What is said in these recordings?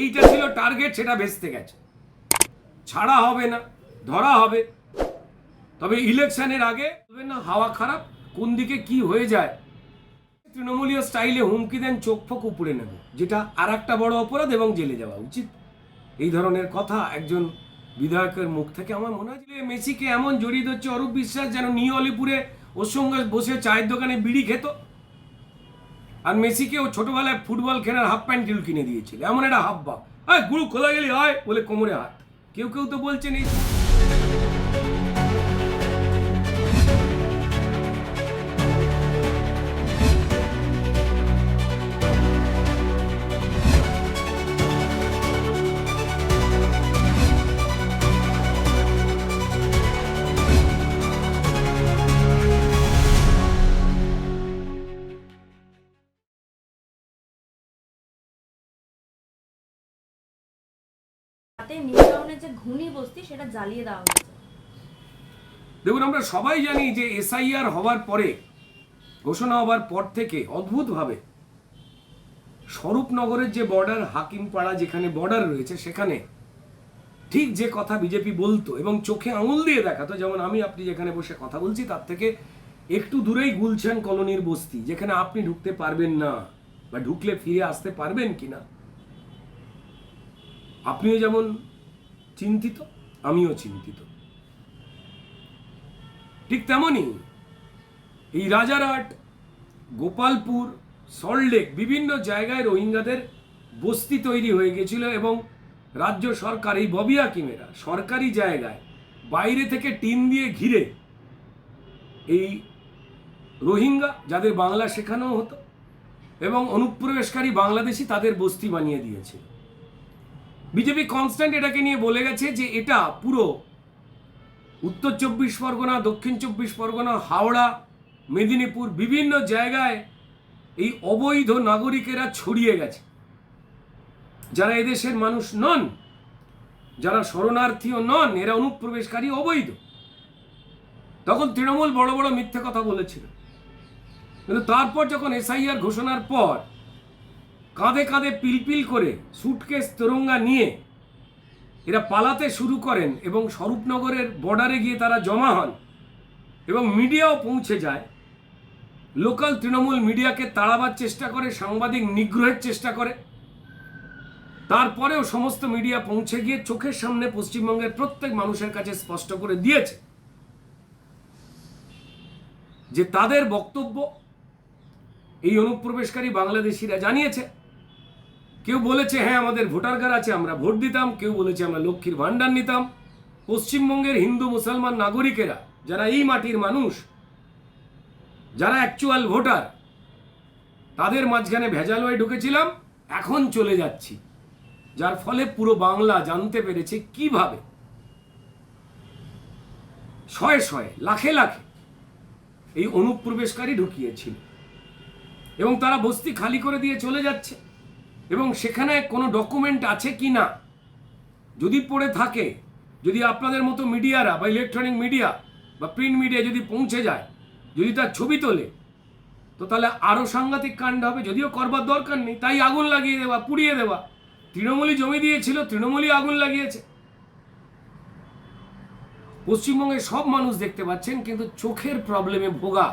এইটা ছিল টার্গেট সেটা ভেস্তে গেছে। ছাড়া হবে না, ধরা হবে। তবে ইলেকশনের আগে না, হাওয়া খারাপ, কোন দিকে কি হয়ে যায়? তৃণমূলীয় স্টাইলে হুমকি দেন, চোখ ফোক উপড়ে নেব, যেটা আর একটা বড় অপরাধ এবং জেলে যাওয়া উচিত। এই ধরনের কথা একজন বিধায়কের মুখ থেকে আমার মনে হয় যে, মেসিকে এমন জড়িয়ে ধরছে, অরূপ বিশ্বাস যেন নিউ অলিপুরে ওর সঙ্গে বসে চায়ের দোকানে বিড়ি খেত। আর মেসিকে ও ছোটবেলায় ফুটবল খেলার হাফ প্যান্ট কিল কিনে দিয়েছিল। এমন একটা হাফ বা গুরু খোলা গেলি হয় বলে কোমরে হাত। কেউ কেউ তো বলছেন এই রাতে নিউ যে ঘুনি বস্তি সেটা জ্বালিয়ে দেওয়া হয়েছে। দেখুন, আমরা সবাই জানি যে এসআইআর হওয়ার পরে, ঘোষণা হওয়ার পর থেকে অদ্ভুতভাবে স্বরূপনগরের যে বর্ডার, হাকিমপাড়া যেখানে বর্ডার রয়েছে, সেখানে ঠিক যে কথা বিজেপি বলতো এবং চোখে আঙুল দিয়ে দেখাতো, যেমন আমি আপনি যেখানে বসে কথা বলছি, তার থেকে একটু দূরেই গুলশান কলোনির বস্তি, যেখানে আপনি ঢুকতে পারবেন না বা ঢুকলে ফিরে আসতে পারবেন কিনা। আপনিও যেমন চিন্তিত, আমিও চিন্তিত। ঠিক তেমনই এই রাজারহাট, গোপালপুর সল্টলেক বিভিন্ন জায়গায় রোহিঙ্গাদের বস্তি তৈরি হয়ে গেছিল এবং রাজ্য সরকার, এই ববি হাকিমেরা সরকারি জায়গায় বাইরে থেকে টিন দিয়ে ঘিরে এই রোহিঙ্গা যাদের বাংলা শেখানো হতো এবং অনুপ্রবেশকারী বাংলাদেশি তাদের বস্তি বানিয়ে দিয়েছে বিজেপি কনস্ট্যান্ট এটাকে নিয়ে বলে গেছে যে এটা পুরো উত্তর চব্বিশ পরগনা, দক্ষিণ চব্বিশ পরগনা, হাওড়া, মেদিনীপুর বিভিন্ন জায়গায় এই অবৈধ নাগরিকেরা ছড়িয়ে গেছে। যারা এদেশের মানুষ নন, যারা শরণার্থীও নন, এরা অনুপ্রবেশকারী, অবৈধ। তখন তৃণমূল বড় বড় মিথ্যে কথা বলেছিল। কিন্তু তারপর যখন এসআইআর ঘোষণার পর কাঁধে কাঁধে পিলপিল করে সুটকেস তোরঙ্গা নিয়ে এরা পালাতে শুরু করেন এবং স্বরূপনগরের বর্ডারে গিয়ে তারা জমা হন এবং মিডিয়াও পৌঁছে যায়। লোকাল তৃণমূল মিডিয়াকে তাড়াবার চেষ্টা করে, সাংবাদিক নিগ্রহের চেষ্টা করে। তারপরেও সমস্ত মিডিয়া পৌঁছে গিয়ে চোখের সামনে পশ্চিমবঙ্গের প্রত্যেক মানুষের কাছে স্পষ্ট করে দিয়েছে যে তাদের বক্তব্য এই অনুপ্রবেশকারী বাংলাদেশিরা জানিয়েছে। কেউ বলেছে হ্যাঁ আমাদের ভোটার কার্ড আছে, আমরা ভোট দিতাম। কেউ বলেছে, আমরা লক্ষ্মীর ভাণ্ডার নিতাম। পশ্চিমবঙ্গের হিন্দু মুসলমান নাগরিকেরা, যারা এই মাটির মানুষ, যারা অ্যাকচুয়াল ভোটার, তাদের মাঝখানে ভেজাল হয়ে ঢুকেছিলাম, এখন চলে যাচ্ছি। যার ফলে পুরো বাংলা জানতে পেরেছে কীভাবে। শয়ে শয়ে, লাখে লাখে এই অনুপ্রবেশকারী ঢুকিয়েছিল। এবং তারা বস্তি খালি করে দিয়ে চলে যাচ্ছে। এবং সেখানে কোনো ডকুমেন্ট আছে কি না? যদি পড়ে থাকে, যদি আপনাদের মতো মিডিয়ারা বা ইলেকট্রনিক মিডিয়া বা প্রিন্ট মিডিয়া যদি পৌঁছে যায়, যদি তার ছবি তোলে, তো তাহলে আরও সাংঘাতিক কাণ্ড হবে। যদিও করবার দরকার নেই, তাই আগুন লাগিয়ে দেওয়া, পুড়িয়ে দেওয়া। তৃণমূলই জমি দিয়েছিল, তৃণমূলই আগুন লাগিয়েছে। পশ্চিমবঙ্গের সব মানুষ দেখতে পাচ্ছেন, কিন্তু চোখের প্রবলেমে ভোগা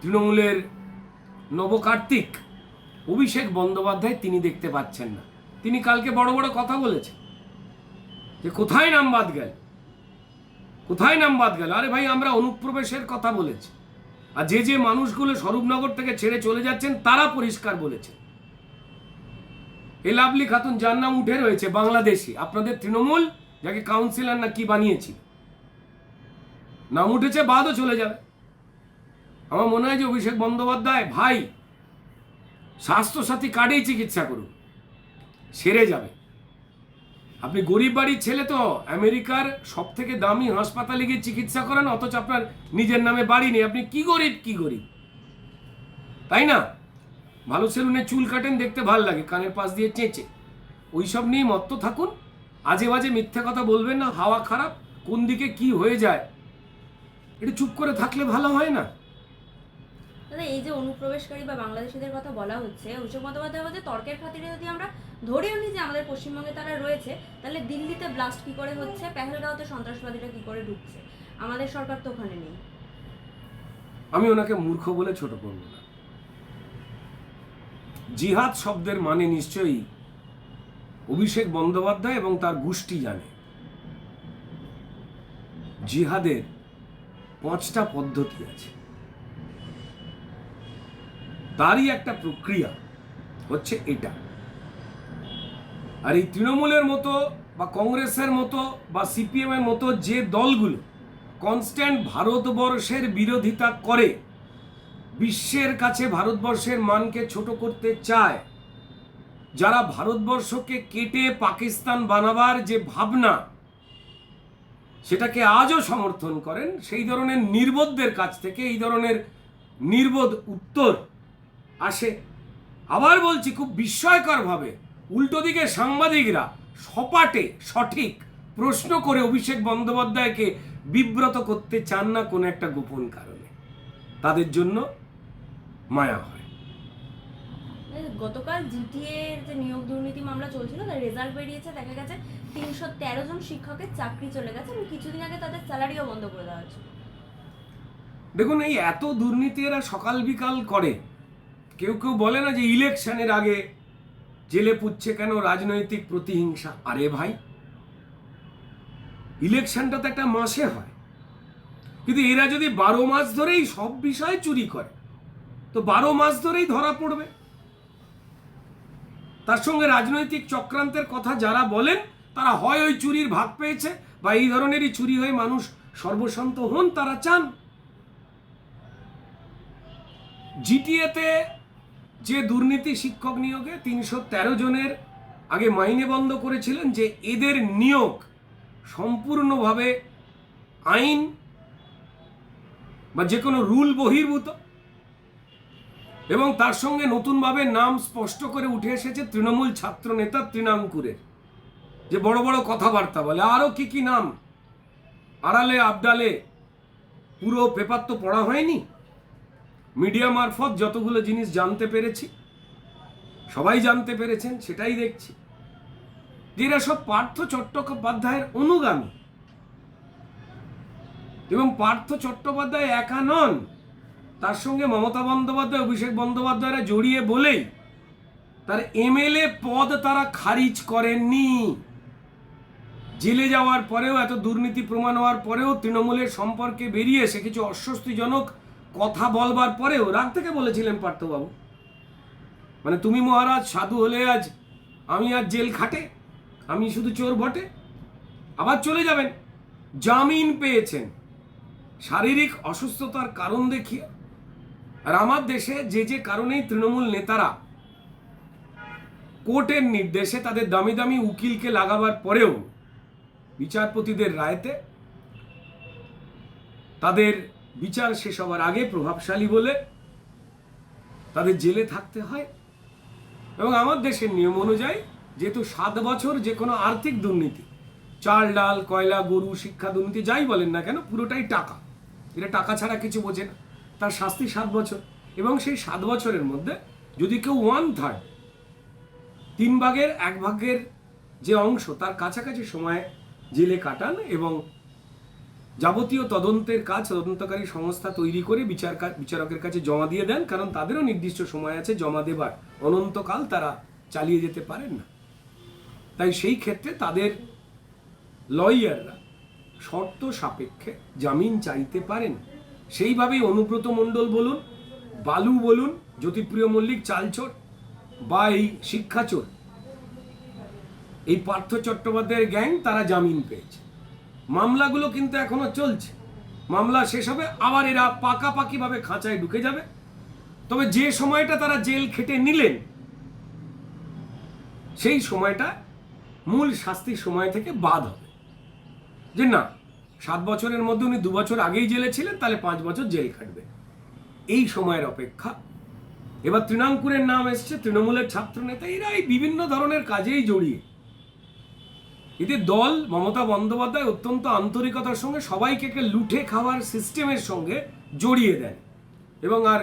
তৃণমূলের নবকার্তিক। অভিষেক বন্দ্যোপাধ্যায় তিনি দেখতে পাচ্ছেন না। তিনি কালকে বড় বড় কথা বলেছেন যে, কোথায় নাম বাদ গেল? কোথায় নাম বাদ গেল? আরে ভাই, আমরা অনুপ্রবেশের কথা বলেছি। আর যে যে মানুষগুলো স্বরূপনগর থেকে ছেড়ে চলে যাচ্ছেন, তারা পরিষ্কার বলেছে এ লাভলি খাতুন, যার নাম উঠে রয়েছে, বাংলাদেশি। আপনাদের তৃণমূল, যাকে কাউন্সিলর না কি বানিয়েছি নাম উঠেছে, বাদও চলে যাবে। আমার মনে হয় যে অভিষেক বন্দ্যোপাধ্যায় ভাই স্বাস্থ্যসাথী কার্ডেই চিকিৎসা করুন। সেরে যাবে। আপনি গরিব বাড়ির ছেলে তো, আমেরিকার সব থেকে দামি হাসপাতালে গিয়ে চিকিৎসা করেন, অথচ আপনার নিজের নামে বাড়ি নেই। আপনি কি গরিব কি গরিব? তাই না? ভালো সেলুনে চুল কাটেন, দেখতে ভালো লাগে, কানের পাশ দিয়ে চেঁচে। ওইসব নিয়ে মত্ত থাকুন। আজে বাজে মিথ্যা কথা বলবেন না, হাওয়া খারাপ, কোন দিকে কি হয়ে যায়? এটা চুপ করে থাকলে ভালো হয় না? দাদা এই যে অনুপ্রবেশকারী বা বাংলাদেশিদের কথা বলা হচ্ছে অভিষেক বন্দ্যোপাধ্যায় বলছে তর্কের খাতিরে যদি আমরা ধরেও নি যে আমাদের পশ্চিমবঙ্গে তারা রয়েছে, তাহলে দিল্লিতে ব্লাস্ট কি করে হচ্ছে? পেহেলগাঁওতে সন্ত্রাসবাদীরা কি করে ঢুকছে? আমাদের সরকার তো ওখানে নেই। আমি ওনাকে মূর্খ বলে ছোট করব না। জিহাদ শব্দের মানে নিশ্চয়ই অভিষেক বন্দ্যোপাধ্যায় এবং তার গোষ্ঠী জানে। জিহাদের পাঁচটা পদ্ধতি আছে। তারই একটা প্রক্রিয়া হচ্ছে এটা। আর এই তৃণমূলের মতো বা কংগ্রেসের মতো বা সিপিএম এর মতো যে দলগুলো কনস্ট্যান্ট ভারতবর্ষের বিরোধিতা করে, বিশ্বের কাছে ভারতবর্ষের মানকে ছোট করতে চায়, যারা ভারতবর্ষকে কেটে পাকিস্তান বানাবার যে ভাবনা, সেটাকে আজও সমর্থন করেন, সেই ধরনের নির্বোধদের কাছ থেকে এই ধরনের নির্বোধ উত্তর আসে। আবার বলছি খুব বিস্ময়করভাবে উল্টো দিকে সাংবাদিকরা সপাটে সঠিক প্রশ্ন করে অভিষেক বন্দ্যোপাধ্যায়কে বিব্রত করতে চান না কোনো একটা গোপন কারণে। তাদের জন্য মায়া হয়। গতকাল জিটিএ যে নিয়োগ দুর্নীতি মামলা চলছিল তার রেজাল্ট বেরিয়েছে দেখা গেছে তিনশো তেরো জন শিক্ষকের চাকরি চলে গেছে। এবং কিছুদিন আগে তাদের স্যালারিও বন্ধ করে দেওয়া হয়েছে দেখুন এই এত দুর্নীতি এরা সকাল বিকাল করে। কেউ কেউ বলে না যে ইলেকশনের আগে জেলে পুচ্ছে কেন রাজনৈতিক প্রতিহিংসা। আরে ভাই, ইলেকশনটা তো একটা মাসে হয়। কিন্তু এরা যদি বারো মাস ধরেই সব বিষয়ে চুরি করে, তো বারো মাস ধরেই ধরা পড়বে। তার সঙ্গে রাজনৈতিক চক্রান্তের কথা যারা বলেন, তারা হয় ওই চুরির ভাগ পেয়েছে বা এই ধরনেরই চুরি হয়ে মানুষ সর্বশান্ত হন, তারা চান। জিটিএতে যে দুর্নীতি শিক্ষক নিয়োগে তিনশো তেরো জনের আগে মাইনে বন্ধ করেছিলেন যে এদের নিয়োগ সম্পূর্ণভাবে আইন বা যে কোনো রুল বহির্ভূত। এবং তার সঙ্গে নতুনভাবে নাম স্পষ্ট করে উঠে এসেছে তৃণমূল ছাত্র নেতা তৃণাঙ্কুরের যে বড় বড় কথাবার্তা বলে। আরও কি কি নাম? আড়ালে, আবডালে পুরো পেপার তো পড়া হয়নি? মিডিয়া মারফত যতগুলো জিনিস জানতে পেরেছি, সবাই জানতে পেরেছেন, সেটাই দেখছি। যে এরা সব পার্থ চট্টোপাধ্যায়ের অনুগামী এবং পার্থ চট্টোপাধ্যায় একা নন, তার সঙ্গে মমতা বন্দ্যোপাধ্যায়, অভিষেক বন্দ্যোপাধ্যায়রা জড়িয়ে বলেই তার এমএলএ পদ তারা খারিজ করেননি। জেলে যাওয়ার পরেও, এত দুর্নীতি প্রমাণ হওয়ার পরেও তৃণমূলের সম্পর্কে বেরিয়ে এসে কিছু অস্বস্তিজনক কথা বলবার পরেও রাগ থেকে বলেছিলেন পার্থবাবু। মানে তুমি মহারাজ, সাধু হলে আজ আমি আর জেল খাটে, আমি শুধু চোর বটে, আবার চলে যাবেন। জামিন পেয়েছেন। শারীরিক অসুস্থতার কারণ দেখিয়ে আর আমার দেশে যে যে কারণেই তৃণমূল নেতারা কোর্টের নির্দেশে তাদের দামি দামি উকিলকে লাগাবার পরেও বিচারপতিদের রায়তে তাদের বিচার শেষ হওয়ার আগে প্রভাবশালী বলে তাদের জেলে থাকতে হয়। এবং আমার দেশের নিয়ম অনুযায়ী যেহেতু সাত বছর যে কোনো আর্থিক দুর্নীতি, চাল, ডাল, কয়লা, গরু, শিক্ষা দুর্নীতি যাই বলেন না কেন, পুরোটাই টাকা। এটা টাকা ছাড়া কিছু বোঝে না। তার শাস্তি সাত বছর। এবং সেই সাত বছরের মধ্যে যদি কেউ ওয়ান থার্ড তিন ভাগের, এক ভাগের যে অংশ তার কাছাকাছি সময়ে জেলে কাটান এবং যাবতীয় তদন্তের কাজ তদন্তকারী সংস্থা তৈরি করে বিচার বিচারকের কাছে জমা দিয়ে দেন, কারণ তাদেরও নির্দিষ্ট সময় আছে, জমা দেবার। অনন্তকাল তারা চালিয়ে যেতে পারেন না। তাই সেই ক্ষেত্রে তাদের লয়াররা শর্ত সাপেক্ষে জামিন চাইতে পারেন। সেইভাবেই অনুব্রত মণ্ডল বলুন, বালু বলুন, জ্যোতিপ্রিয় মল্লিক, চালচোর বা এই শিক্ষাচোর, এই পার্থ চট্টোপাধ্যায়ের গ্যাং তারা জামিন পেয়েছে। মামলাগুলো কিন্তু এখনও চলছে। মামলা শেষ হবে, আবার এরা পাকাপাকিভাবে খাঁচায় ঢুকে যাবে। তবে যে সময়টা তারা জেল খেটে নিলেন, সেই সময়টা মূল শাস্তির সময় থেকে বাদ হবে। যে না, সাত বছরের মধ্যে উনি দু বছর আগেই জেলে ছিলেন, তাহলে পাঁচ বছর জেল খাটবে। এই সময়ের অপেক্ষা। এবার তৃণাঙ্কুরের নাম এসছে, তৃণমূলের ছাত্র নেতা এরা এই বিভিন্ন ধরনের কাজেই জড়িয়ে। এতে দল মমতা বন্দ্যোপাধ্যায় অত্যন্ত আন্তরিকতার সঙ্গে সবাইকে একটা লুঠে খাওয়ার সিস্টেমের সঙ্গে জড়িয়ে দেন। এবং আর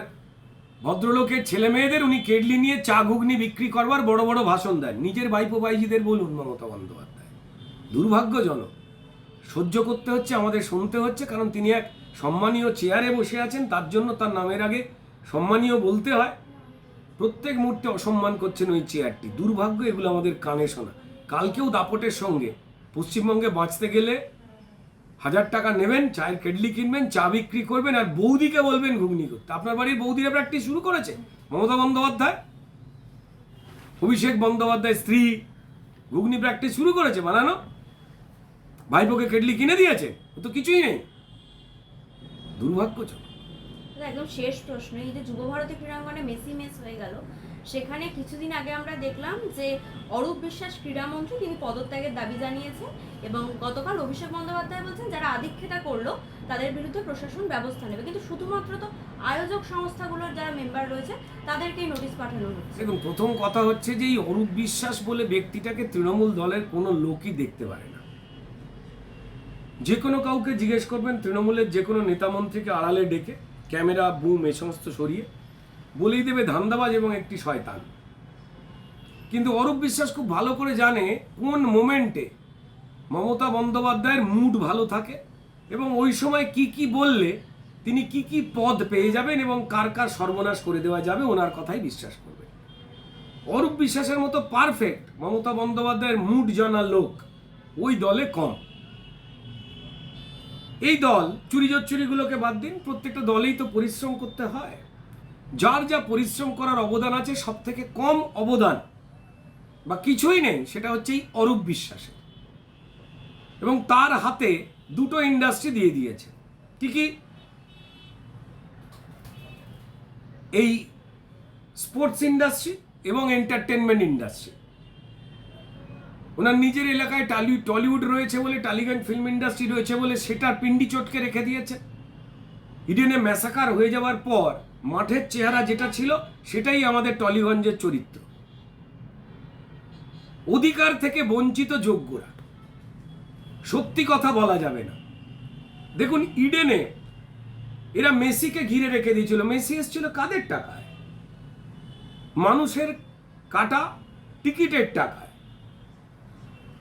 ভদ্রলোকের ছেলে মেয়েদের উনি কেডলি নিয়ে চা ঘুগনি বিক্রি করবার বড় বড় ভাষণ দেন। নিজের ভাইপো ভাইজিদের বলুন মমতা বন্দ্যোপাধ্যায়। দুর্ভাগ্যজনক। সহ্য করতে হচ্ছে, আমাদের শুনতে হচ্ছে, কারণ তিনি এক সম্মানীয় চেয়ারে বসে আছেন, তার জন্য তার নামের আগে সম্মানীয় বলতে হয়। প্রত্যেক মুহূর্তে অসম্মান করছেন ওই চেয়ারটি। দুর্ভাগ্য, এগুলো আমাদের কানে শোনা। কালকেও দাপটের সঙ্গে। পশ্চিমবঙ্গে বাঁচতে গেলে হাজার টাকা নেবেন, চায়ের কেডলি কিনবেন, চা বিক্রি করবেন আর বৌদিকে বলবেন ঘুগনি করতে আপনার বাড়ির বৌদিরা প্র্যাকটিস শুরু করেছে? মমতা বন্দ্যোপাধ্যায়? অভিষেক বন্দ্যোপাধ্যায় স্ত্রী ঘুগনি প্র্যাকটিস শুরু করেছে, বানানো? ভাইপোকে কেডলি কিনে দিয়েছে? তো কিছুই নেই। দুর্ভাগ্য একদম শেষ প্রশ্ন। এই যে যুব ভারতী ক্রীড়াঙ্গনে মেসি মেস হয়ে গেল সেখানে কিছুদিন আগে আমরা দেখলাম যে অরূপ বিশ্বাস ক্রীড়ামন্ত্রী তিনি পদত্যাগের দাবি জানিয়েছেন এবং গতকাল অভিষেক বন্দ্যোপাধ্যায় বলছেন, যারা আধিক্ষেতা করল, তাদের বিরুদ্ধে প্রশাসন ব্যবস্থা নেবে। কিন্তু শুধুমাত্র তো আয়োজক সংস্থাগুলোর যারা মেম্বার রয়েছে, তাদেরকেই নোটিশ পাঠানো হচ্ছে। এবং প্রথম কথা হচ্ছে যে এই অরূপ বিশ্বাস বলে ব্যক্তিটাকে তৃণমূল দলের কোনো লোকই দেখতে পারে না। যে কোনো কাউকে জিজ্ঞেস করবেন, তৃণমূলের যে কোনো নেতামন্ত্রীকে আড়ালে ডেকে ক্যামেরা, বুম, এ সমস্ত সরিয়ে বলেই দেবে ধান্দাবাজ এবং একটি শয়তান। কিন্তু অরূপ বিশ্বাস খুব ভালো করে জানে কোন মোমেন্টে মমতা বন্দ্যোপাধ্যায়ের মুড ভালো থাকে এবং ওই সময় কি কি বললে তিনি কি কি পদ পেয়ে যাবেন এবং কার কার সর্বনাশ করে দেওয়া যাবে ওনার কথাই বিশ্বাস করবে। অরূপ বিশ্বাসের মতো পারফেক্ট মমতা বন্দ্যোপাধ্যায়ের মুড জানা লোক ওই দলে কম। এই দল চুরি চুরিগুলোকে বাদ দিন, প্রত্যেকটা দলেই তো পরিশ্রম করতে হয়। যার যা পরিশ্রম করার অবদান আছে সব থেকে কম অবদান বা কিছুই নেই, সেটা হচ্ছে এই অরূপ বিশ্বাসের। এবং তার হাতে দুটো ইন্ডাস্ট্রি দিয়ে দিয়েছে। কি কি? এই স্পোর্টস ইন্ডাস্ট্রি এবং এন্টারটেনমেন্ট ইন্ডাস্ট্রি ওনার নিজের এলাকায় টালি, টলিউড রয়েছে বলে, টালিগঞ্জ ফিল্ম ইন্ডাস্ট্রি রয়েছে বলে, সেটার পিন্ডি চটকে রেখে দিয়েছে। ইডেনে ম্যাসাকার হয়ে যাওয়ার পর মাঠের চেহারা যেটা ছিল, সেটাই আমাদের টলিগঞ্জের চরিত্র। অধিকার থেকে বঞ্চিত যোগ্যরা। সত্যি কথা বলা যাবে না। দেখুন, ইডেনে এরা মেসিকে ঘিরে রেখে দিয়েছিল। মেসি এসেছিল কাদের টাকায়? মানুষের কাটা টিকিটের টাকায়।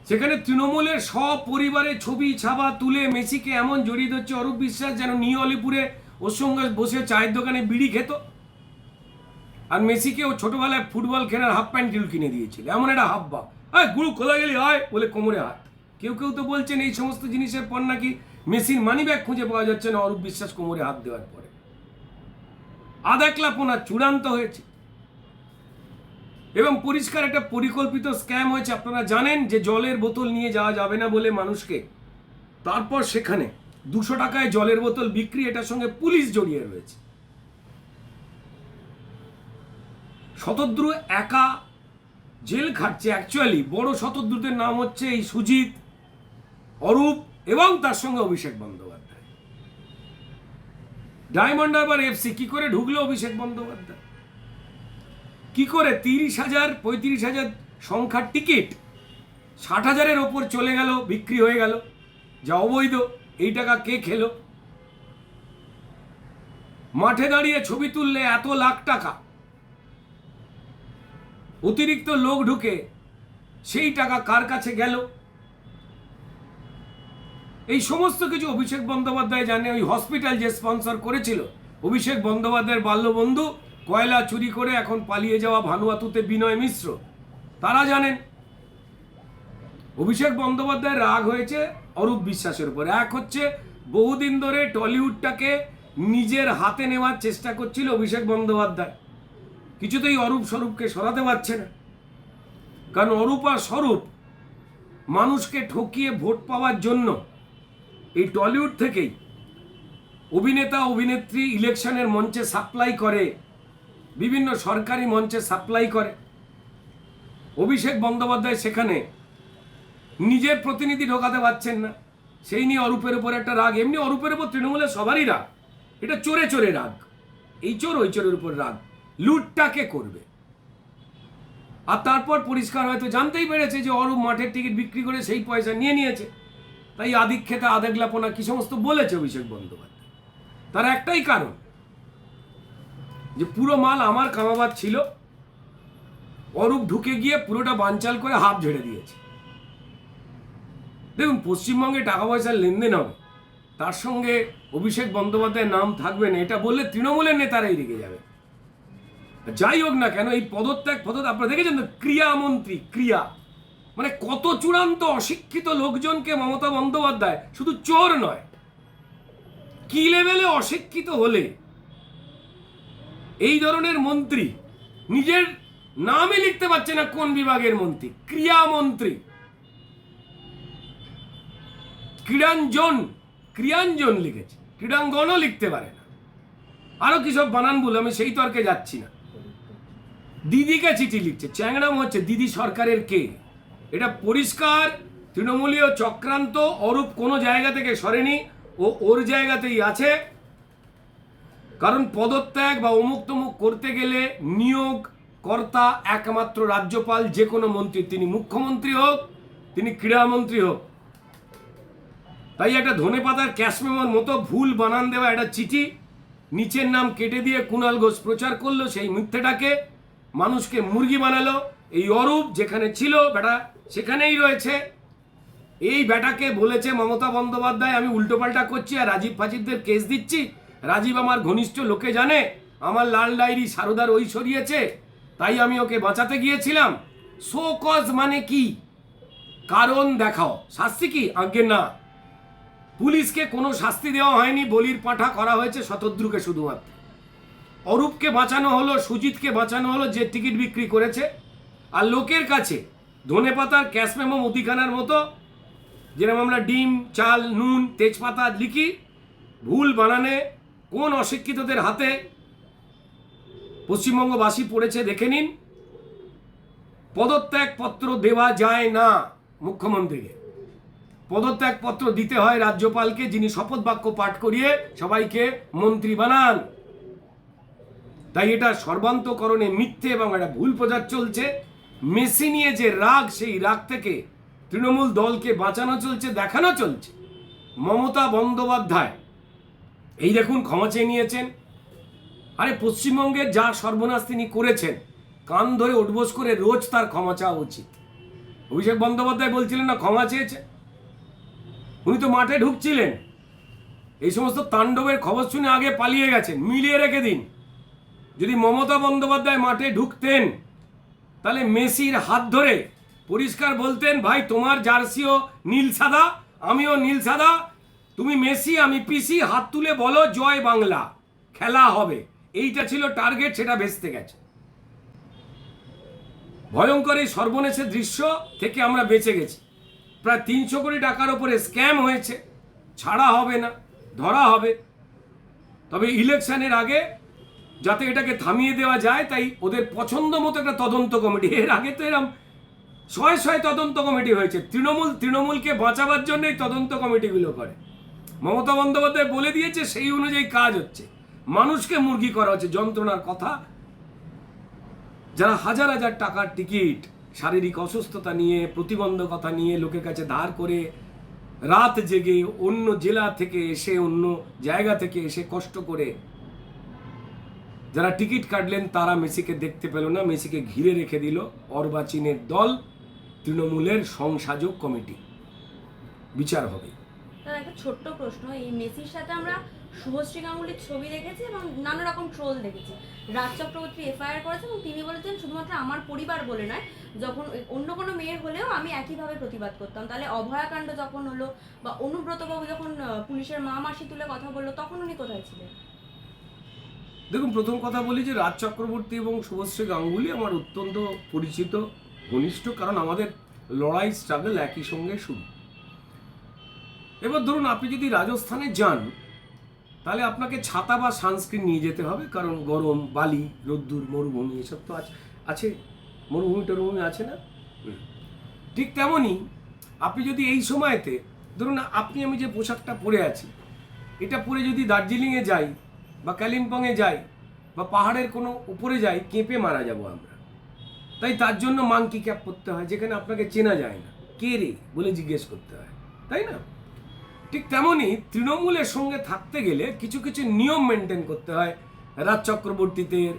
সেখানে তৃণমূলের সপরিবারে ছবি ছাপা তুলে মেসিকে এমন জড়িয়ে ধরছে, অরূপ বিশ্বাস যেন নিউ আলিপুরে ওর সঙ্গে বসে চায়ের দোকানে বিড়ি খেত। আর মেসিকে ও ছোটবেলায় ফুটবল খেলার হাফ প্যান্ট কিল কিনে দিয়েছিল। এমন একটা হাব্বা। আয়, গুরু খোলা গেলি? আয়, বলে কোমরে হাত। কেউ কেউ তো বলছেন এই সমস্ত জিনিসের পর নাকি মেসির মানি ব্যাগ খুঁজে পাওয়া যাচ্ছে না অরূপ বিশ্বাস কোমরে হাত দেওয়ার পরে। আদাকলাপনা চূড়ান্ত হয়েছে। এবং পরিষ্কার একটা পরিকল্পিত স্ক্যাম হয়েছে। আপনারা জানেন যে জলের বোতল নিয়ে যাওয়া যাবে না বলে মানুষকে। তারপর সেখানে দুশো টাকায় জলের বোতল বিক্রি, এটার সঙ্গে পুলিশ জড়িয়ে রয়েছে। শতদ্রু একা জেল খাটছে অ্যাকচুয়ালি বড় শতদ্রুতের নাম হচ্ছে এই সুজিত, অরূপ এবং তার সঙ্গে Abhishek Bandyopadhyay. Diamond Harbour FC কি করে ঢুকলো অভিষেক বন্দ্যোপাধ্যায়? কি করে তিরিশ হাজার, পঁয়ত্রিশ হাজার সংখ্যার টিকিট ষাট হাজারের ওপর চলে গেল, বিক্রি হয়ে গেল, যা অবৈধ। এই টাকা কে খেলো? মাঠে দাঁড়িয়ে ছবি তুললে এত লাখ টাকা। অতিরিক্ত লোক ঢুকে সেই টাকা কার কাছে গেল? এই সমস্ত কিছু অভিষেক বন্দ্যোপাধ্যায় জানে। ওই হসপিটাল যে স্পন্সর করেছিল, অভিষেক বন্দ্যোপাধ্যায়ের বাল্যবন্ধু কয়লা চুরি করে এখন পালিয়ে যাওয়া ভানুয়াতুতে বিনয় মিশ্র। তারা জানেন। অভিষেক বন্দ্যোপাধ্যায়ের রাগ হয়েছে অরূপ বিশ্বাসের উপর। এক হচ্ছে, বহুদিন ধরে টলিউডটাকে নিজের হাতে নেওয়ার চেষ্টা করছিল অভিষেক বন্দ্যোপাধ্যায়। কিছুতেই অরূপ স্বরূপকে সরাতে পারছে না। কারণ অরূপ আর স্বরূপ মানুষকে ঠকিয়ে ভোট পাওয়ার জন্য এই টলিউড থেকেই অভিনেতা, অভিনেত্রী ইলেকশনের মঞ্চে সাপ্লাই করে, বিভিন্ন সরকারি মঞ্চে সাপ্লাই করে। অভিষেক বন্দ্যোপাধ্যায় সেখানে নিজের প্রতিনিধি ঢোকাতে পারছেন না। সেই নিয়ে অরূপের উপর একটা রাগ। এমনি অরূপের উপর তৃণমূলের সবারই রাগ। এটা চোরে চোরে রাগ। এই চোর ওই চোরের উপর রাগ। লুটটাকে করবে? আর তারপর পরিষ্কার হয়তো জানতেই পেরেছে যে অরূপ মাঠের টিকিট বিক্রি করে সেই পয়সা নিয়ে নিয়েছে। তাই আদিক্ষেতা, আদেগলাপনা কি সমস্ত বলেছে অভিষেক বন্দ্যোপাধ্যায়? তার একটাই কারণ, যে পুরো মাল আমার কামাবাদ ছিল। অরূপ ঢুকে গিয়ে পুরোটা বানচাল করে হাফ ঝেড়ে দিয়েছে। দেখুন, পশ্চিমবঙ্গে টাকা পয়সার লেনদেন হবে। তার সঙ্গে অভিষেক বন্দ্যোপাধ্যায়ের নাম থাকবে না, এটা বললে তৃণমূলের নেতারাই রেগে যাবে। যাই হোক না কেন, এই পদত্যাগ পদ আপনারা দেখেছেন তো? ক্রিয়ামন্ত্রী ক্রিয়া। মানে কত চূড়ান্ত অশিক্ষিত লোকজনকে মমতা বন্দ্যোপাধ্যায় শুধু চোর নয়, কি লেভেলে অশিক্ষিত হলে এই ধরনের মন্ত্রী নিজের নামই লিখতে পারছে না কোন বিভাগের মন্ত্রী? ক্রিয়ামন্ত্রী ক্রীড়াঞ্জন ক্রিয়াঞ্জন লিখেছে। ক্রীড়াঙ্গনও লিখতে পারে না। আরও কি সব বানান ভুল আমি সেই তর্কে যাচ্ছি না। দিদিকে চিঠি লিখছে। চ্যাংরাম হচ্ছে দিদি সরকারের কে? এটা পরিষ্কার, তৃণমূলীয় চক্রান্ত, অরূপ কোনো জায়গা থেকে সরেনি, ও ওর জায়গাতেই আছে। কারণ পদত্যাগ বা অমুক তমুক করতে গেলে নিয়োগ কর্তা একমাত্র রাজ্যপাল, যে কোনো মন্ত্রী, তিনি মুখ্যমন্ত্রী হোক, তিনি ক্রীড়ামন্ত্রী হোক তাই একটা ধনে পাতার ক্যাশমেমোর মতো ভুল বানান দেওয়া একটা চিঠি, নিচের নাম কেটে দিয়ে কুণাল ঘোষ প্রচার করল, সেই মিথ্যেটাকে মানুষকে মুরগি বানালো। এই অরূপ যেখানে ছিল, বেটা, সেখানেই রয়েছে। এই বেটাকে বলেছে মমতা বন্দ্যোপাধ্যায়, আমি উল্টোপাল্টা করছি আর রাজীব ফাজিবদের কেস দিচ্ছি। রাজীব আমার ঘনিষ্ঠ লোকে জানে, আমার লাল ডায়েরি সারদার ওই সরিয়েছে, তাই আমি ওকে বাঁচাতে গিয়েছিলাম। সো কজ মানে কি? কারণ দেখাও। শাস্তি কি? আজ্ঞে না। পুলিশকে কোনো শাস্তি দেওয়া হয়নি, বলির পাঠা করা হয়েছে শতদ্রুকে শুধুমাত্র। অরূপকে বাঁচানো হলো, সুজিতকে বাঁচানো হলো, যে টিকিট বিক্রি করেছে। আর লোকের কাছে ধনে পাতার ক্যাশ মেমো মুদিখানার মতো, যেরকম আমরা ডিম, চাল, নুন, তেজপাতা লিখি, ভুল বানানে কোন অশিক্ষিতদের হাতে পশ্চিমবঙ্গবাসী পড়েছে দেখে নিন। পদত্যাগপত্র দেওয়া যায় না মুখ্যমন্ত্রীকে। পদত্যাগপত্র দিতে হয় রাজ্যপালকে, যিনি শপথ বাক্য পাঠ করিয়ে সবাইকে মন্ত্রী বানান। তাই এটা সর্বান্তকরণে মিথ্যে এবং একটা ভুল প্রচার চলছে। মেসি নিয়ে যে রাগ, সেই রাগ থেকে তৃণমূল দলকে বাঁচানো চলছে, দেখানো চলছে। মমতা বন্দ্যোপাধ্যায়, এই দেখুন ক্ষমা চেয়ে নিয়েছেন। আরে পশ্চিমবঙ্গের যা সর্বনাশ তিনি করেছেন, কান ধরে উঠবোস করে রোজ তার ক্ষমা চাওয়া উচিত। অভিষেক বন্দ্যোপাধ্যায় বলছিলেন না, ক্ষমা চেয়েছে। উনি তো মাঠে ঢুকছিলেন। এই সমস্ত তাণ্ডবের খবর শুনে আগে পালিয়ে গেছেন। মিলিয়ে রেখে দিন। যদি মমতা বন্দ্যোপাধ্যায় মাঠে ঢুকতেন, তাহলে মেসির হাত ধরে পরিষ্কার বলতেন, ভাই, তোমার জার্সিও নীল সাদা, আমিও নীল সাদা। তুমি মেসি, আমি পিসি, হাত তুলে বলো, জয় বাংলা। খেলা হবে। এইটা ছিল টার্গেট, সেটা ভেস্তে গেছে। ভয়ঙ্কর এই সর্বনেশের দৃশ্য থেকে আমরা বেঁচে গেছি। প্রায় তিনশো কোটি টাকার ওপরে স্ক্যাম হয়েছে। ছাড়া হবে না, ধরা হবে। তবে ইলেকশনের আগে যাতে এটাকে থামিয়ে দেওয়া যায়, তাই ওদের পছন্দ মতো একটা তদন্ত কমিটি। এর আগে তো এরম ছয় ছয় তদন্ত কমিটি হয়েছে। তৃণমূল, তৃণমূলকে বাঁচাবার জন্যই তদন্ত কমিটিগুলো করে। মমতা বন্দ্যোপাধ্যায় বলে দিয়েছে, সেই অনুযায়ী কাজ হচ্ছে। মানুষকে মুরগি করা হচ্ছে, যন্ত্রণার কথা। যারা হাজার হাজার টাকার টিকিট শারীরিক অসুস্থতা নিয়ে, প্রতিবন্ধকতা নিয়ে লোকের কাছে ধার করে রাত জেগে অন্য জেলা থেকে এসে, অন্য জায়গা থেকে এসে কষ্ট করে যারা টিকিট কাটলেন, তারা মেসিকে দেখতে পেল না। মেসিকে ঘিরে রেখে দিল অর্বাচীনের দল, তৃণমূলের সংসাজক কমিটি। বিচার হবে। ছোট্ট প্রশ্ন, এই মেসির সাথে আমরা শুভশ্রী গাঙ্গুলির ছবি দেখেছি এবং নানা রকম ট্রোল দেখেছি। রাজ চক্রবর্তী এফআইআর করেছে এবং তিনি বলেছেন, শুধুমাত্র আমার পরিবার বলে নয়, যখন অন্য কোনো মেয়ের হলেও আমি একইভাবে প্রতিবাদ করতাম। তাহলে অভয়াকাণ্ড যখন হলো বা অনুব্রতবাবু যখন পুলিশের মা মাসি তুলে কথা বলল, তখন উনি কোথায় ছিলেন? দেখুন, প্রথম কথা বলি যে রাজ চক্রবর্তী এবং শুভশ্রী গাঙ্গুলি আমার অত্যন্ত পরিচিত, ঘনিষ্ঠ, কারণ আমাদের লড়াই স্ট্রাগল একই সঙ্গে শুরু। এবার ধরুন, আপনি যদি রাজস্থানে যান তাহলে আপনাকে ছাতা বা সানস্ক্রিন নিয়ে যেতে হবে কারণ গরম বালি রোদ্দুর মরুভূমি এসব তো আছে আছে। মরুভূমি টরুভূমি আছে না? হুম। ঠিক তেমনই আপনি যদি এই সময়তে ধরুন আপনি আমি যে পোশাকটা পরে আছি এটা পরে যদি দার্জিলিংয়ে যাই বা কালিম্পংয়ে যাই বা পাহাড়ের কোনো উপরে যাই কেঁপে মারা যাব আমরা। তাই তার জন্য মাংকি ক্যাপ পরতে হয় যেখানে আপনাকে চেনা যায় না। কে রে? বলে জিজ্ঞেস করতে হয়। তাই না? ঠিক তেমনই তৃণমূলের সঙ্গে থাকতে গেলে কিছু কিছু নিয়ম মেনটেন করতে হয়। রাজ চক্রবর্তীদের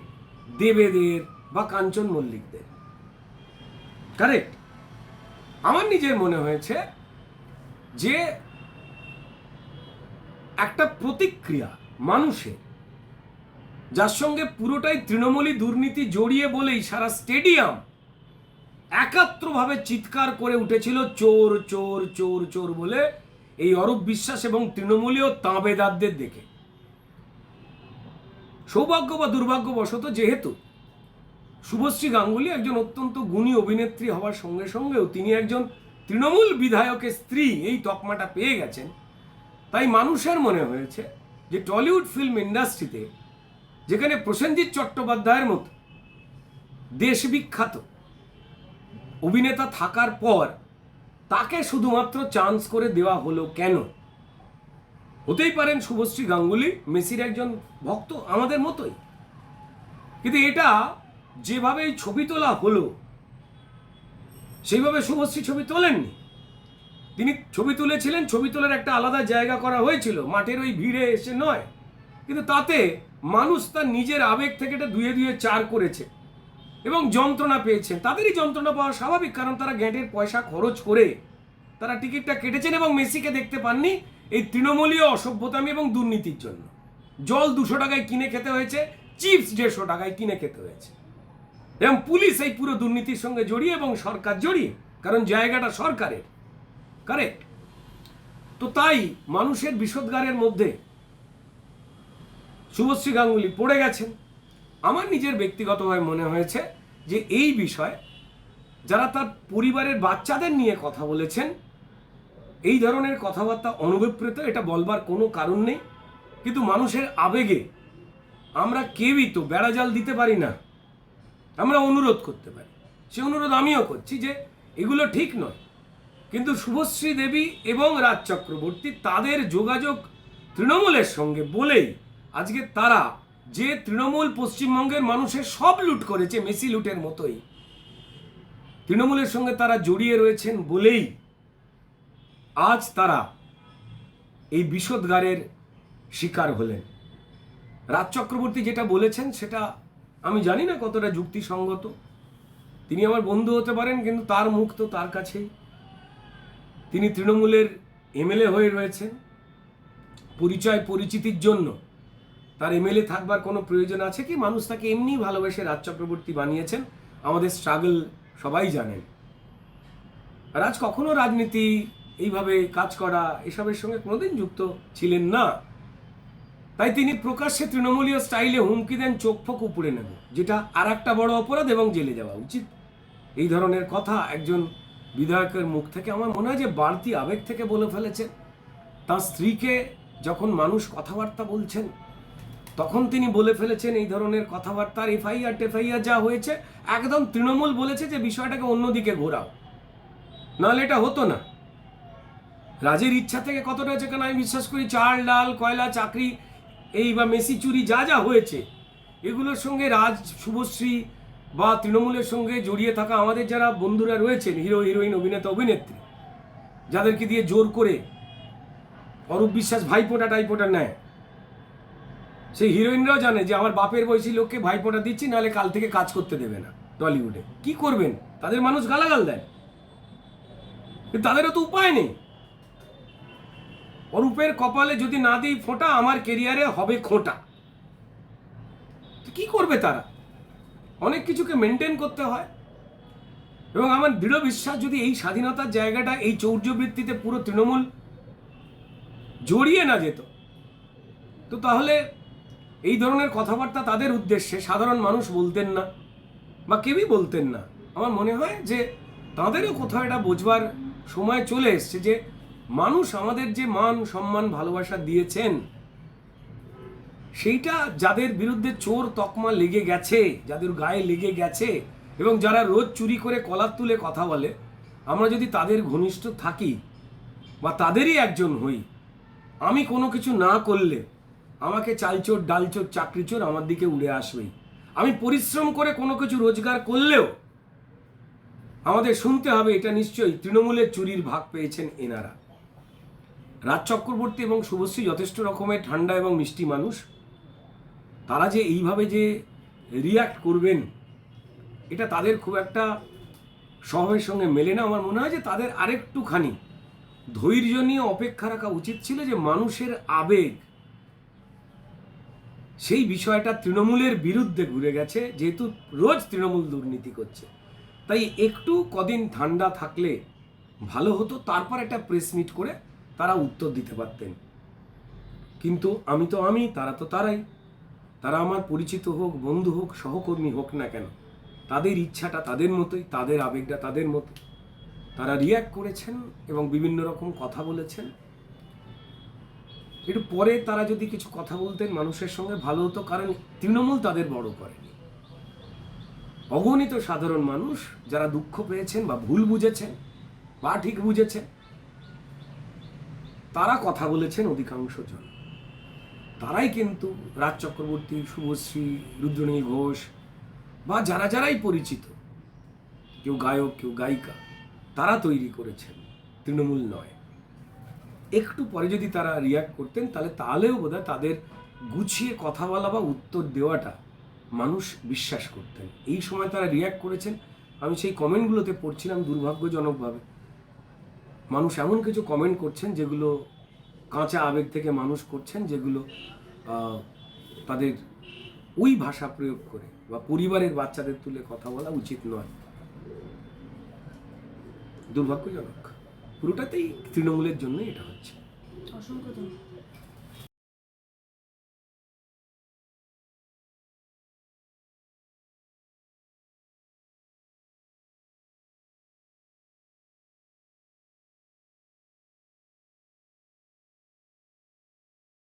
দেবেদের বা কাঞ্চন মল্লিকদের। কারেক্ট আমার নিজের মনে হয়েছে যে একটা প্রতিক্রিয়া মানুষের, যার সঙ্গে পুরোটাই তৃণমূলী দুর্নীতি জড়িয়ে বলেই সারা স্টেডিয়াম একাত্রভাবে চিৎকার করে উঠেছিল, চোর চোর চোর চোর বলে এই অরূপ বিশ্বাস এবং তৃণমূলীয় তাঁবেদারদের দেখে। সৌভাগ্য বা দুর্ভাগ্যবশত যেহেতু শুভশ্রী গাঙ্গুলি একজন অত্যন্ত গুণী অভিনেত্রী হওয়ার সঙ্গে সঙ্গেও তিনি একজন তৃণমূল বিধায়কের স্ত্রী এই তকমাটা পেয়ে গেছেন, তাই মানুষের মনে হয়েছে যে টলিউড ফিল্ম ইন্ডাস্ট্রিতে, যেখানে প্রসেনজিৎ চট্টোপাধ্যায়ের মতো দেশবিখ্যাত অভিনেতা থাকার পর তাকে শুধুমাত্র চান্স করে দেওয়া হলো কেন? হতেই পারেন শুভশ্রী গাঙ্গুলি, মেসির একজন ভক্ত আমাদের মতোই। কিন্তু এটা যেভাবে এই ছবি তোলা হলো, সেইভাবে শুভশ্রী ছবি তোলেননি। তিনি ছবি তুলেছিলেন, ছবি তোলার একটা আলাদা জায়গা করা হয়েছিল, মাঠের ওই ভিড়ে এসে নয়। কিন্তু তাতে মানুষ তার নিজের আবেগ থেকে এটা দুয়ে দুয়ে চার করেছে। এবং যন্ত্রণা পেয়েছেন। তাদেরই যন্ত্রণা পাওয়া স্বাভাবিক, কারণ তারা গ্যাঁটের পয়সা খরচ করে তারা টিকিটটা কেটেছেন এবং মেসিকে দেখতে পাননি এই তৃণমূলীয় অসভ্যতামি এবং দুর্নীতির জন্য। জল দুশো টাকায় কিনে খেতে হয়েছে, চিপস দেড়শো টাকায় কিনে খেতে হয়েছে। এবং পুলিশ এই পুরো দুর্নীতির সঙ্গে জড়িয়ে এবং সরকার জড়িয়ে, কারণ জায়গাটা সরকারের। কারেক্ট তো তাই মানুষের বিষোদ্গারের মধ্যে শুভশ্রী গাঙ্গুলি পড়ে গেছেন। আমার নিজের ব্যক্তিগতভাবে মনে হয়েছে যে এই বিষয়ে যারা তার পরিবারের বাচ্চাদের নিয়ে কথা বলেছেন, এই ধরনের কথাবার্তা অনভিপ্রেত এটা বলবার কোনো কারণ নেই। কিন্তু মানুষের আবেগে আমরা কেউই তো বেড়াজাল দিতে পারি না। আমরা অনুরোধ করতে পারি। সে অনুরোধ আমিও করছি যে এগুলো ঠিক নয়। কিন্তু শুভশ্রী দেবী এবং রাজ চক্রবর্তী তাদের যোগাযোগ তৃণমূলের সঙ্গে বলেই আজকে তারা যে তৃণমূল পশ্চিমবঙ্গের মানুষের সব লুট করেছে মেসি লুটের মতোই। তৃণমূলের সঙ্গে তারা জড়িয়ে রয়েছেন বলেই আজ তারা এই বিষোদ্গারের শিকার হলেন। রাজ চক্রবর্তী যেটা বলেছেন সেটা আমি জানি না কতটা যুক্তিসঙ্গত। তিনি আমার বন্ধু হতে পারেন, কিন্তু তার মুখ তো তার কাছেই। তিনি তৃণমূলের এমএলএ হয়ে রয়েছেন। পরিচয় পরিচিতির জন্য তার এমএলএ থাকবার কোনো প্রয়োজন আছে কি? মানুষ তাকে এমনি ভালোবেসে রাজ চক্রবর্তী বানিয়েছেন। আমাদের স্ট্রাগল সবাই জানেন। রাজ, কখনো রাজনীতি, এইভাবে কাজ করা, এসবের সঙ্গে কোনোদিন যুক্ত ছিলেন না। তাই তিনি প্রকাশ্যে তৃণমূলীয় স্টাইলে হুমকি দেন, চোখ ফোক উপড়ে নেব, যেটা আর একটা বড় অপরাধ এবং জেলে যাওয়া উচিত। এই ধরনের কথা একজন বিধায়কের মুখ থেকে আমার মনে হয় যে বাড়তি আবেগ থেকে বলে ফেলেছেন। তার স্ত্রীকে যখন মানুষ কথাবার্তা বলছেন তখন তিনি বলে ফেলেছেন এই ধরনের কথাবার্তার এফআইআর, টেফআইআর যা হয়েছে, একদম তৃণমূল বলেছে যে বিষয়টাকে অন্যদিকে ঘোরাও। নাহলে এটা হতো না। রাজের ইচ্ছা থেকে কতটা হয়েছে কেন? আমি বিশ্বাস করি চাল, ডাল, কয়লা, চাকরি, এই বা মেসি চুরি যা যা হয়েছে, এগুলোর সঙ্গে রাজ, শুভশ্রী বা তৃণমূলের সঙ্গে জড়িয়ে থাকা আমাদের যারা বন্ধুরা রয়েছেন, হিরো, হিরোইন, অভিনেতা, অভিনেত্রী, যাদেরকে দিয়ে জোর করে অরূপ বিশ্বাস ভাইপোটা, টাইপোটা নেয় সেই হিরোইনরাও জানে যে আমার বাপের বয়সী লোককে ভাইপোটা দিচ্ছি, নাহলে কাল থেকে কাজ করতে দেবে না টলিউডে। কি করবেন? তাদের মানুষ গালাগাল দেয়। তাদেরও তো উপায় নেই। অরূপের কপালে যদি না দিই ফোঁটা, আমার কেরিয়ারে হবে খোঁটা। কি করবে তারা? অনেক কিছুকে মেনটেন করতে হয়। এবং আমার দৃঢ় বিশ্বাস, যদি এই স্বাধীনতার জায়গাটা, এই চৌর্যবৃত্তিতে পুরো তৃণমূল জড়িয়ে না যেত, তো তাহলে এই ধরনের কথাবার্তা তাদের উদ্দেশ্যে সাধারণ মানুষ বলতেন না, বা কেউই বলতেন না। আমার মনে হয় যে তাদেরও কোথাও এটা বোঝবার সময় চলে এসছে যে মানুষ আমাদের যে মান, সম্মান, ভালোবাসা দিয়েছেন, সেইটা যাদের বিরুদ্ধে চোর তকমা লেগে গেছে, যাদের গায়ে লেগে গেছে, এবং যারা রোজ চুরি করে কলার তুলে কথা বলে, আমরা যদি তাদের ঘনিষ্ঠ থাকি, বা তাদেরই একজন হই, আমি কোনো কিছু না করলে আমাকে চালচোর, ডালচোর, চাকরিচোর আমার দিকে উড়ে আসবেই। আমি পরিশ্রম করে কোনো কিছু রোজগার করলেও আমাদের শুনতে হবে এটা নিশ্চয়ই তৃণমূলের চুরির ভাগ পেয়েছেন এনারা। রাজ চক্রবর্তী এবং শুভশ্রী যথেষ্ট রকমের ঠান্ডা এবং মিষ্টি মানুষ। তারা যে এইভাবে যে রিয়াক্ট করবেন, এটা তাদের খুব একটা স্বভাবের সঙ্গে মেলে না। আমার মনে হয় যে তাদের আরেকটুখানি ধৈর্য নিয়ে অপেক্ষা রাখা উচিত ছিল যে মানুষের আবেগ সেই বিষয়টা তৃণমূলের বিরুদ্ধে ঘুরে গেছে, যেহেতু রোজ তৃণমূল দুর্নীতি করছে। তাই একটু কদিন ঠান্ডা থাকলে ভালো হতো, তারপর একটা প্রেস মিট করে তারা উত্তর দিতে পারতেন। কিন্তু আমি তো আমি, তারা তো তারাই। তারা আমার পরিচিত হোক, বন্ধু হোক, সহকর্মী হোক না কেন, তাদের ইচ্ছাটা তাদের মতোই, তাদের আবেগটা তাদের মতো তারা রিয়াক্ট করেছেন এবং বিভিন্ন রকম কথা বলেছেন। একটু পরে তারা যদি কিছু কথা বলতেন মানুষের সঙ্গে ভালো হতো, কারণ তৃণমূল তাদের বড় করেনি। অগণিত সাধারণ মানুষ যারা দুঃখ পেয়েছেন বা ভুল বুঝেছেন বা ঠিক বুঝেছেন, তারা কথা বলেছেন অধিকাংশ জন। তারাই কিন্তু রাজ চক্রবর্তী, শুভশ্রী, রুদ্রনীল ঘোষ বা যারা যারাই পরিচিত, কেউ গায়ক, কেউ গায়িকা, তারা তৈরি করেছেন, তৃণমূল নয়। একটু পরে যদি তারা রিয়াক্ট করতেন, তাহলে তাহলেও বোধহয় তাদের গুছিয়ে কথা বলা বা উত্তর দেওয়াটা মানুষ বিশ্বাস করতেন। এই সময় তারা রিয়াক্ট করেছেন। আমি সেই কমেন্টগুলোতে পড়ছিলাম দুর্ভাগ্যজনকভাবে। মানুষ এমন কিছু কমেন্ট করছেন যেগুলো কাঁচা আবেগ থেকে মানুষ করছেন, যেগুলো তাদের ওই ভাষা প্রয়োগ করে বা পরিবারের বাচ্চাদের তুলে কথা বলা উচিত নয়। দুর্ভাগ্যজনক। পুরোটাতেই তৃণমূলের জন্য এটা হচ্ছে। অসংখ্য